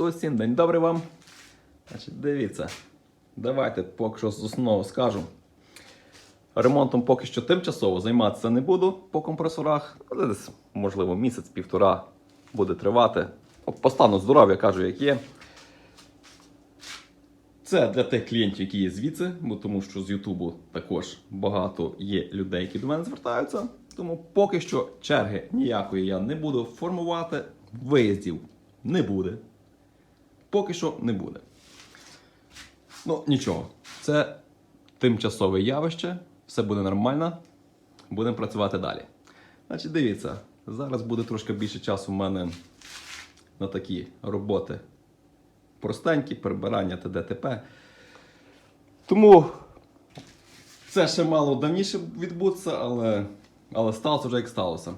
Усім день добрий вам. Значить, дивіться, давайте поки що з основного скажу. Ремонтом поки що тимчасово займатися не буду по компресорах. Але Десь, можливо, місяць-півтора буде тривати. Ну, По стану здоров'я кажу, як є. Це для тих клієнтів, які є звідси, бо тому що з Ютубу також багато є людей, які до мене звертаються. Тому поки що черги ніякої я не буду формувати. Виїздів не буде. Поки що не буде. Ну, нічого. Це тимчасове явище, все буде нормально. Будемо працювати далі. Значить, дивіться, зараз буде трошки більше часу в мене на такі роботи простенькі, прибирання та ДТП. Тому це ще мало давніше відбутися, але, але сталося вже як сталося.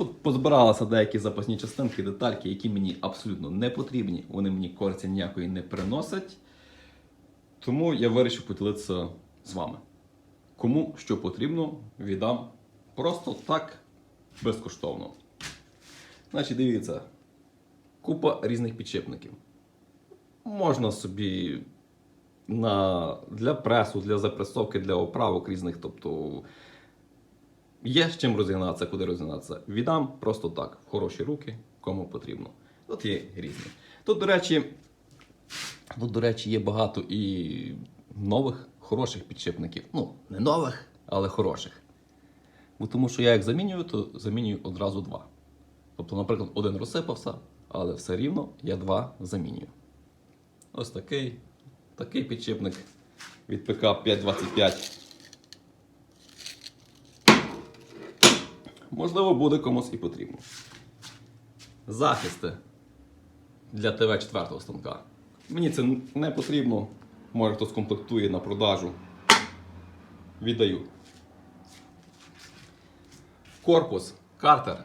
Тут позбиралися деякі запасні частинки, детальки, які мені абсолютно не потрібні, вони мені користі ніякої не приносять. Тому я вирішив поділитися з вами. Кому що потрібно, віддам просто так безкоштовно. Значить, дивіться, купа різних підшипників. Можна собі на, для пресу, для запресовки, для оправок різних. Тобто є з чим розігнатися, куди розігнатися. Віддам просто так, в хороші руки, кому потрібно. Тут є різні. Тут, до речі, тут, до речі, є багато і нових, хороших підшипників. Ну, не нових, але хороших. Бо тому що я як замінюю, то замінюю одразу два. Тобто, наприклад, один розсипався, але все рівно я два замінюю. Ось такий, такий підшипник від ПК 525. Можливо, буде комусь і потрібно. Захисти для ТВ-4 станка. Мені це не потрібно. Може хтось комплектує на продажу. Віддаю. Корпус Картер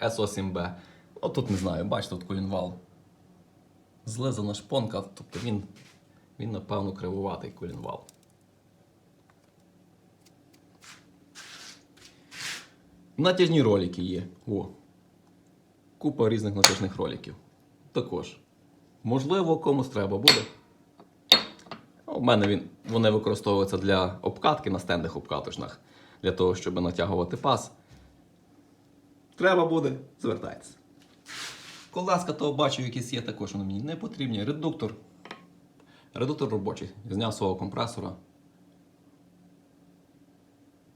SO7B. Ну, тут не знаю, бачите, тут колінвал. Злизана шпонка, тобто він, він напевно, кривуватий колінвал. Натяжні ролики є. О. Купа різних натяжних роликів. Також. Можливо, комусь треба буде. У мене він, вони використовуються для обкатки на стендах обкаточних, для того, щоб натягувати пас. Треба буде, звертайтеся. Колеска того бачу, якісь є також, вони мені не потрібні. Редуктор. Редуктор робочий. Зняв свого компресора.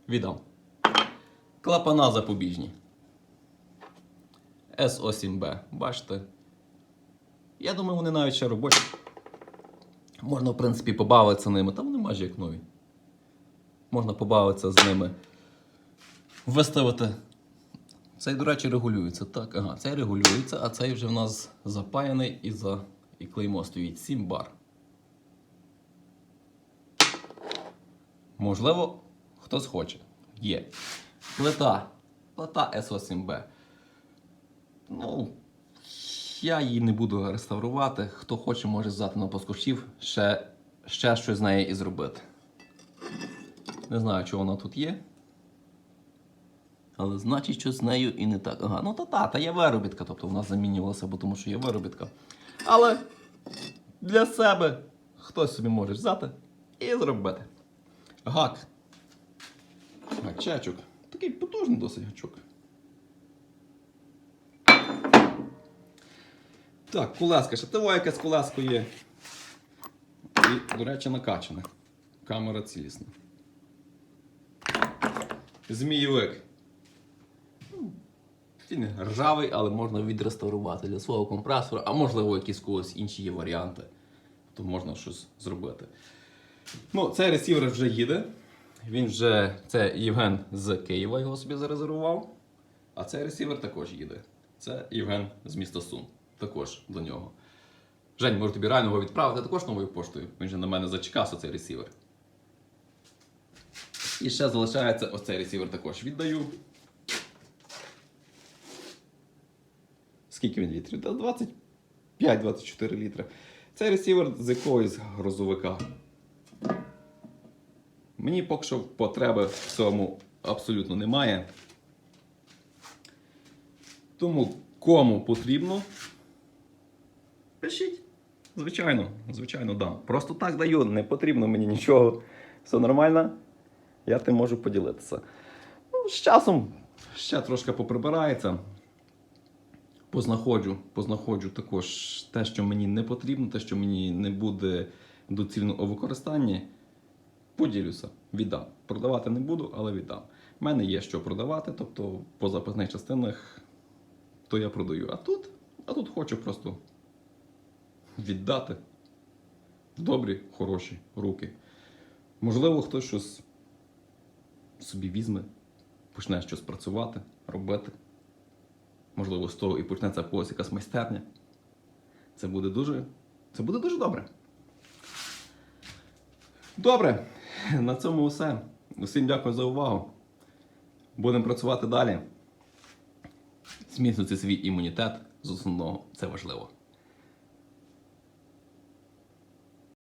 Віддам. Клапана запобіжні. SO7B. Бачите? Я думаю, вони навіть ще робочі. Можна, в принципі, побавитися ними. Та вони майже як нові. Можна побавитися з ними. Виставити. Цей, до речі, регулюється. Так, ага, цей регулюється, а цей вже в нас запаяний і за і клеймо стоїть 7 бар. Можливо, хтось хоче. Є. Плита. Плита SO7B. Ну, я її не буду реставрувати. Хто хоче, може взяти на поскочів, ще, ще щось з нею і зробити. Не знаю, чого вона тут є. Але значить, що з нею і не так. Ага, ну та та, та є виробітка, тобто вона замінювалася, бо тому що є виробітка. Але для себе хтось собі може взяти і зробити. Гак. Гачачок. Такий потужний досить гачок. Так, кулеска. Шатова якась кулеска є. І, до речі, накачана. Камера цілісна. Змійовик. Він ржавий, але можна відреставрувати для свого компресора, а можливо, якісь когось інші є варіанти. То можна щось зробити. Ну, цей ресівер вже їде. Він вже, це Євген з Києва його собі зарезервував. А цей ресівер також їде. Це Євген з міста Сум. Також до нього. Жень, може тобі реально його відправити також новою поштою. Він же на мене зачекався цей ресівер. І ще залишається ось цей ресівер також віддаю. Скільки він літрів? 25-24 літри. Цей ресівер з якогось грузовика. Мені поки що потреби в цьому абсолютно немає. Тому кому потрібно, пишіть. Звичайно, звичайно, дам. Просто так даю, не потрібно мені нічого. Все нормально, я тим можу поділитися. Ну, з часом ще трошки поприбирається. Познаходжу, познаходжу також те, що мені не потрібно, те, що мені не буде доцільно у використанні. Поділюся, віддам. Продавати не буду, але віддам. У мене є що продавати, тобто по запасних частинах то я продаю. А тут, а тут хочу просто віддати в добрі, хороші руки. Можливо, хтось щось собі візьме, почне щось працювати, робити. Можливо, з того і почнеться когось якась майстерня. Це буде дуже, це буде дуже добре. Добре, на цьому все. Усім дякую за увагу. Будемо працювати далі. Зміцнити свій імунітет з основного це важливо.